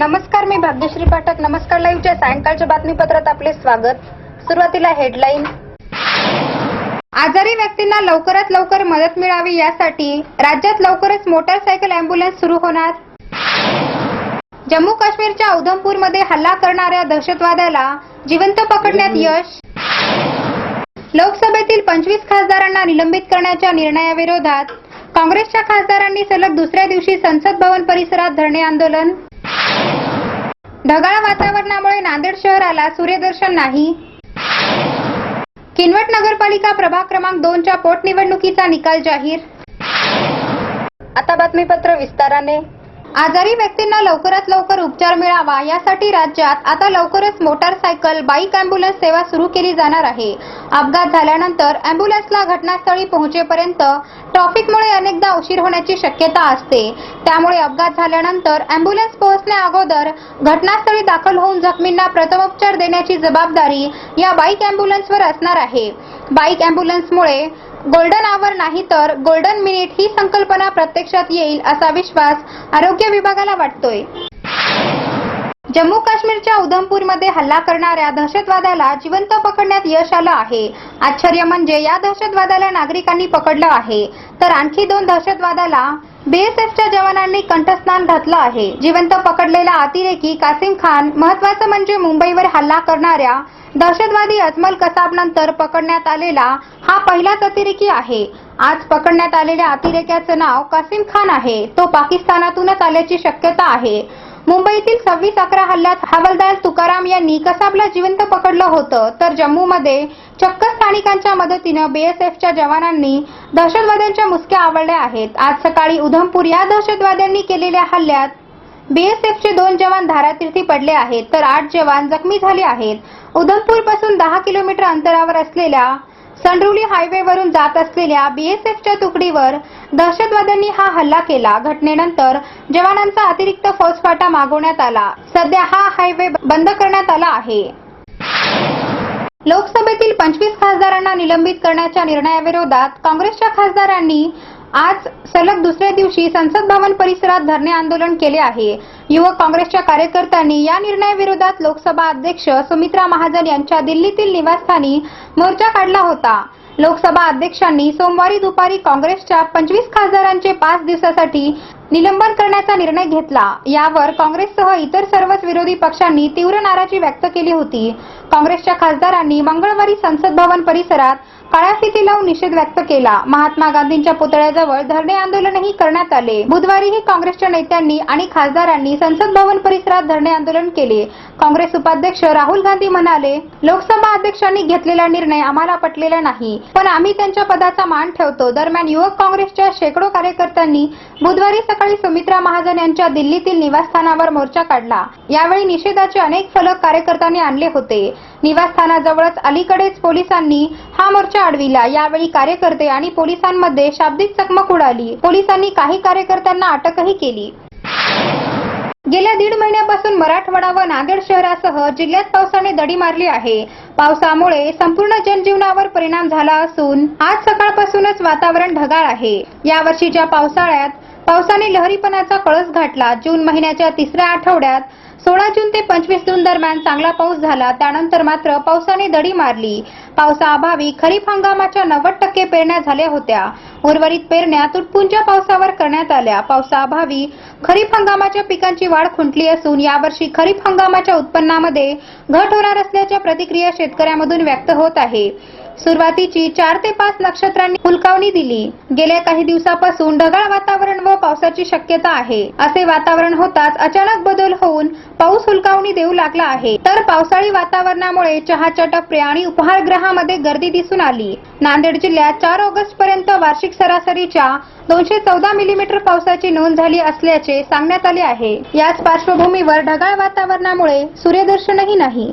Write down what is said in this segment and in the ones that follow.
नमस्कार मी भाग्यश्री पाठक. नमस्कार लाईव्हच्या सायंकाळच्या बातमीपत्रात आपले स्वागत. सुरुवातीला हेडलाईन. आजारी व्यक्तींना लवकरात लवकर मदत मिळावी यासाठी राज्यात लवकरच मोटारसायकल अँब्युलन्स सुरू होणार. जम्मू काश्मीरच्या उधमपूरमध्ये हल्ला करणाऱ्या दहशतवाद्याला जिवंत पकडण्यात यश. लोकसभेतील पंचवीस खासदारांना निलंबित करण्याच्या निर्णयाविरोधात काँग्रेसच्या खासदारांनी सलग दुसऱ्या दिवशी संसद भवन परिसरात धरणे आंदोलन. ढगाळ वातावरणामुळे नांदेड शहराला सूर्यदर्शन नाही. किनवट नगरपालिका प्रभाग क्रमांक दोनच्या पोटनिवडणुकीचा निकाल जाहीर. आता बातमीपत्र विस्ताराने. आजारी व्यक्तींना लवकरात लवकर उपचार मिळावा यासाठी राज्यात आता लवकरच मोटारसायकल बाईक अँब्युलन्स सेवा सुरू केली जाणार आहे. अपघात झाल्यानंतर अँब्युलन्सला घटनास्थळी पोहोचेपर्यंत ट्रॉफिकमुळे अनेकदा उशीर होण्याची शक्यता असते. त्यामुळे अपघात झाल्यानंतर अँब्युलन्स पोहोचण्या अगोदर घटनास्थळी दाखल होऊन जखमींना प्रथमोपचार देण्याची जबाबदारी या बाईक अँब्युलन्सवर असणार आहे. बाईक अँब्युलन्समुळे गोल्डन आवर नाही तर गोल्डन मिनिट ही संकल्पना प्रत्यक्षात येईल असा विश्वास आरोग्य विभागाला वाटतोय. जम्मू काश्मीरच्या उधमपूरमध्ये हल्ला करणाऱ्या दहशतवाद्याला जिवंत पकडण्यात यश आलं आहे. आश्चर्य म्हणजे या दहशतवाद्याला नागरिकांनी पकडलं आहे. तर आणखी दोन दहशतवाद्याला बीएसएफच्या जवानांनी कंठस्नान घातलं आहे. जिवंत पकडलेला अतिरेकी कासिम खान महत्वाचं म्हणजे मुंबईवर हल्ला करणाऱ्या दहशतवादी अजमल कसाब नंतर पकडण्यात आलेला हा पहिलाच अतिरेकी आहे. आज पकडण्यात आलेल्या अतिरेक्याचं नाव कासिम खान आहे. तो पाकिस्तानातूनच आल्याची शक्यता आहे. मुंबईतील सव्वीस अकरा हल्ल्यात हवालदार तुकाराम यांनी कसाबला जिवंत पकडलं होतं. तर जम्मूमध्ये चक्क स्थानिकांच्या मदतीनं बीएसएफच्या जवानांनी दहशतवाद्यांच्या मुसक्या आवडल्या आहेत. आज सकाळी उधमपूर या दहशतवाद्यांनी केलेल्या हल्ल्यात बीएसएफचे दोन जवान धारातीर्थी पडले आहेत. तर आठ जवान जखमी झाले आहेत. उधमपूरपासून दहा किलोमीटर अंतरावर असलेल्या संडरुली हायवेवरून जात असलेल्या बीएसएफच्या तुकडीवर दहशतवाद्यांनी हा हल्ला केला. घटनेनंतर जवानांचा अतिरिक्त फौजफाटा मागवण्यात आला. सध्या हा हायवे बंद करण्यात आला आहे. लोकसभेतील पंचवीस खासदारांना निलंबित करण्याच्या निर्णयाविरोधात काँग्रेसच्या खासदारांनी आज सलग दुसऱ्या दिवशी संसद भवन परिसरात धरणे आंदोलन केले आहे. युवक काँग्रेसच्या कार्यकर्त्यांनी या निर्णयाविरोधात लोकसभा अध्यक्ष सुमित्रा महाजन यांच्या दिल्लीतील निवासस्थानी मोर्चा काढला होता. लोकसभा अध्यक्षांनी सोमवारी दुपारी काँग्रेसच्या पंचवीस खासदारांचे पाच दिवसासाठी निलंबन करण्याचा निर्णय घेतला. यावर काँग्रेससह इतर सर्वच विरोधी पक्षांनी तीव्र नाराजी व्यक्त केली होती. काँग्रेसच्या खासदारांनी मंगळवारी संसद भवन परिसरात काळ्या फिती लावून निषेध व्यक्त केला. महात्मा गांधींच्या पुतळ्याजवळ धरणे आंदोलनही करण्यात आले. बुधवारीही काँग्रेसच्या नेत्यांनी आणि खासदारांनी संसद भवन परिसरात धरणे आंदोलन केले. काँग्रेस उपाध्यक्ष राहुल गांधी म्हणाले लोकसभा अध्यक्षांनी घेतलेला निर्णय आम्हाला पटलेला नाही. पण आम्ही त्यांच्या पदाचा मान ठेवतो. दरम्यान युवक काँग्रेसच्या शेकडो कार्यकर्त्यांनी बुधवारी संध्याकाळी सुमित्रा महाजन यांच्या दिल्लीतील निवासस्थानावर मोर्चा काढला. यावेळी निषेधाचे अनेक फलक कार्यकर्त्यांनी आणले होते. निवासस्थानाजवळच अलीकडेच पोलिसांनी हा मोर्चा अडविला. यावेळी कार्यकर्ते आणि पोलिसांमध्ये शाब्दिक चकमक उडाली. पोलिसांनी काही कार्यकर्त्यांना अटकही केली. गेल्या दीड महिन्यापासून मराठवाडा व नांदेड शहरासह जिल्ह्यात पावसाने दडी मारली आहे. पावसामुळे संपूर्ण जनजीवनावर परिणाम झाला असून आज सकाळपासूनच वातावरण ढगाळ आहे. यावर्षीच्या पावसाळ्यात पावसाने लहरीपणाचा कळस घातला जून महिन्याच्या तिसऱ्या आठवड्यात सोळा जून ते पंचवीस जून दरम्यान चांगला पाऊस झाला. त्यानंतर मात्र पावसाने दडी मारली. पावसाअभावी खरीप हंगामाच्या नव्वद टक्के पेरण्या झाल्या होत्या. उर्वरित पेरण्या तुटपुंच्या पावसावर करण्यात आल्या. पावसाअभावी खरीप हंगामाच्या पिकांची वाढ खुंटली असून यावर्षी खरीप हंगामाच्या उत्पन्नामध्ये घट होणार असल्याच्या प्रतिक्रिया शेतकऱ्यांमधून व्यक्त होत आहे. सुरुवातीची चार ते पाच नक्षत्रांनी हुलकावणी दिली. गेल्या काही दिवसापासून ढगाळ वातावरण व पावसाची शक्यता आहे. असे वातावरण होताच अचानक बदल होऊन पाऊस हुलकावणी देऊ लागला आहे. तर पावसाळी वातावरणामुळे चहाच्या टपऱ्या आणि उपहारगृहामध्ये गर्दी दिसून आली. नांदेड जिल्ह्यात चार ऑगस्ट पर्यंत वार्षिक सरासरीच्या दोनशे चौदा मिलीमीटर पावसाची नोंद झाली असल्याचे सांगण्यात आले आहे. याच पार्श्वभूमीवर ढगाळ वातावरणामुळे सूर्यदर्शनही नाही.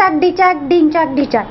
डिंचाक डिचाक डिंचाक डिचाक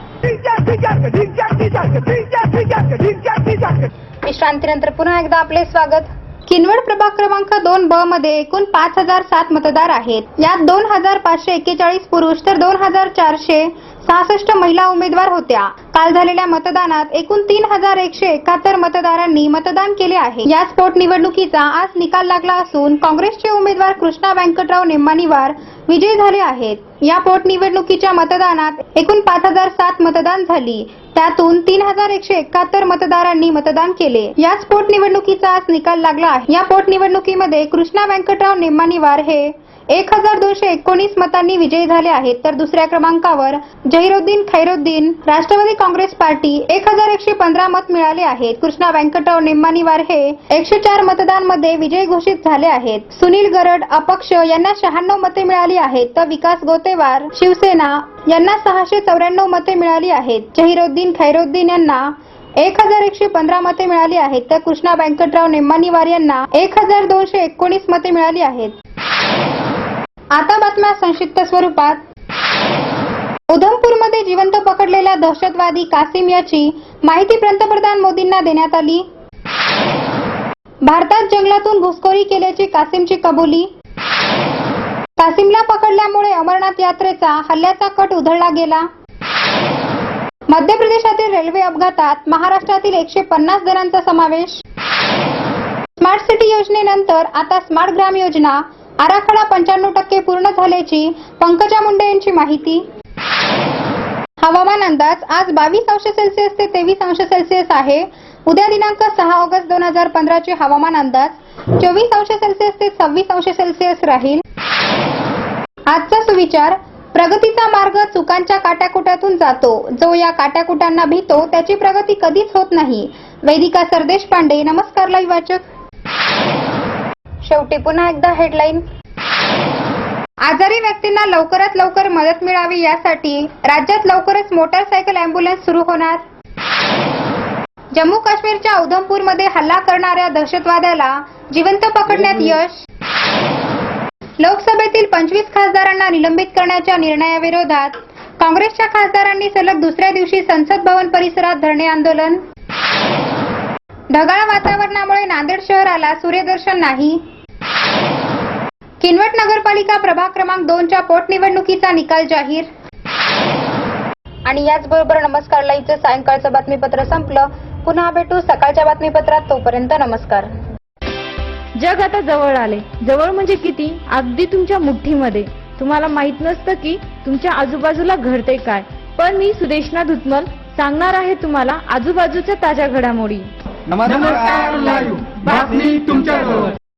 विश्रांतीनंतर पुन्हा एकदा आपले स्वागत. किनवट प्रभाग क्रमांक दोन ब मध्ये एकूण पाच हजार सात मतदार आहेत. यात दोन हजार पाचशे एक्केचाळीस पुरुष तर दोन हजार चारशे सहासष्ट महिला उमेदवार होत्या. काल झालेल्या मतदानात एकूण तीन हजार एकशे एकाहत्तर मतदारांनी मतदान केले आहे. याच पोटनिवडणुकीचा आज निकाल लागला असून काँग्रेसचे उमेदवार कृष्णा व्यंकटराव निंबानीवार विजयी झाले आहेत. या पोटनिवडणुकीच्या मतदानात एकूण पाच हजार सात मतदान झाली. त्यातून तीन हजार एकशे एकाहत्तर मतदारांनी मतदान केले. याच पोटनिवडणुकीचा आज निकाल लागला आहे. या पोटनिवडणुकीमध्ये कृष्णा व्यंकटराव नेमानीवार हे एक हजार दोनशे एकोणीस मतांनी विजयी झाले आहेत. तर दुसऱ्या क्रमांकावर जहिरुद्दीन खैरुद्दीन राष्ट्रवादी काँग्रेस पार्टी एक हजार एकशे पंधरा मत मिळाले आहेत. कृष्णा व्यंकटराव निंबानीवार हे एकशे चार मतदानमध्ये विजयी घोषित झाले आहेत. सुनील गरड अपक्ष यांना शहाण्णव मते मिळाली आहेत. तर विकास गोतेवार शिवसेना यांना सहाशे चौऱ्याण्णव मते मिळाली आहेत. जहिरुद्दीन खैरुद्दीन यांना एक हजार एकशे पंधरा मते मिळाली आहेत. तर कृष्णा व्यंकटराव निंबानीवार यांना एक हजार दोनशे एकोणीस मते मिळाली आहेत. आता बातम्या संक्षिप्त स्वरूपात. उधमपूरमध्ये जिवंत पकडलेल्या दहशतवादी कासिम याची माहिती पंतप्रधान मोदींना देण्यात आली. भारतात जंगलातून घुसखोरी केल्याची कासिमची कबुली. कासिमला पकडल्यामुळे अमरनाथ यात्रेचा हल्ल्याचा कट उधळला गेला. मध्य प्रदेशातील रेल्वे अपघातात महाराष्ट्रातील एकशे पन्नास जणांचा समावेश. स्मार्ट सिटी योजनेनंतर आता स्मार्ट ग्राम योजना आराखडा पंच्याण्णव टक्के पूर्ण झाल्याची पंकजा मुंडे यांची माहिती. हवामान अंदाज आज बावीस अंश सेल्सिअस ते तेवीस अंश सेल्सिअस आहे. उद्या दिनांक सहा ऑगस्ट दोन हजार पंधराचे हवामान अंदाज चोवीस अंश सेल्सिअस ते सव्वीस अंश सेल्सिअस राहील. आजचा सुविचार प्रगतीचा मार्ग चुकांच्या काट्याकुट्यातून जातो. जो या काट्याकुटांना भीतो त्याची प्रगती कधीच होत नाही. वेदिका सरदेश पांडे नमस्कार लाईव्ह वाचक. शेवटी पुन्हा एकदा हेडलाईन आजारी व्यक्तींना लवकरात लवकर मदत मिळावी यासाठी राज्यात लवकरच मोटारसायकल अँब्युलन्स सुरू होणार. जम्मू काश्मीरच्या उधमपूरमध्ये हल्ला करणाऱ्या दहशतवाद्याला जिवंत पकडण्यात यश. लोकसभेतील पंचवीस खासदारांना निलंबित करण्याच्या निर्णयाविरोधात काँग्रेसच्या खासदारांनी सलग दुसऱ्या दिवशी संसद भवन परिसरात धरणे आंदोलन. ढगाळ वातावरणामुळे नांदेड शहराला सूर्यदर्शन नाही. किनवट नगरपालिका प्रभाग क्रमांक दोनच्या पोटनिवडणुकीचा निकाल जाहीर. आणि याचबरोबर नमस्कार. लाईव्हचं सायंकाळचं बातमीपत्र संपलं. पुन्हा भेटू सकाळच्या बातमीपत्रात. तोपर्यंत नमस्कार. जग आता जवळ आले. जवळ म्हणजे किती? अगदी तुमच्या मुठ्ठीमध्ये. तुम्हाला माहीत नसतं की तुमच्या आजूबाजूला घडते काय. पण मी सुदेशना धुतमल सांगणार आहे तुम्हाला आजूबाजूच्या ताज्या घडामोडी. नमस्कार लाईव्ह. बातमी तुमच्याजवळ.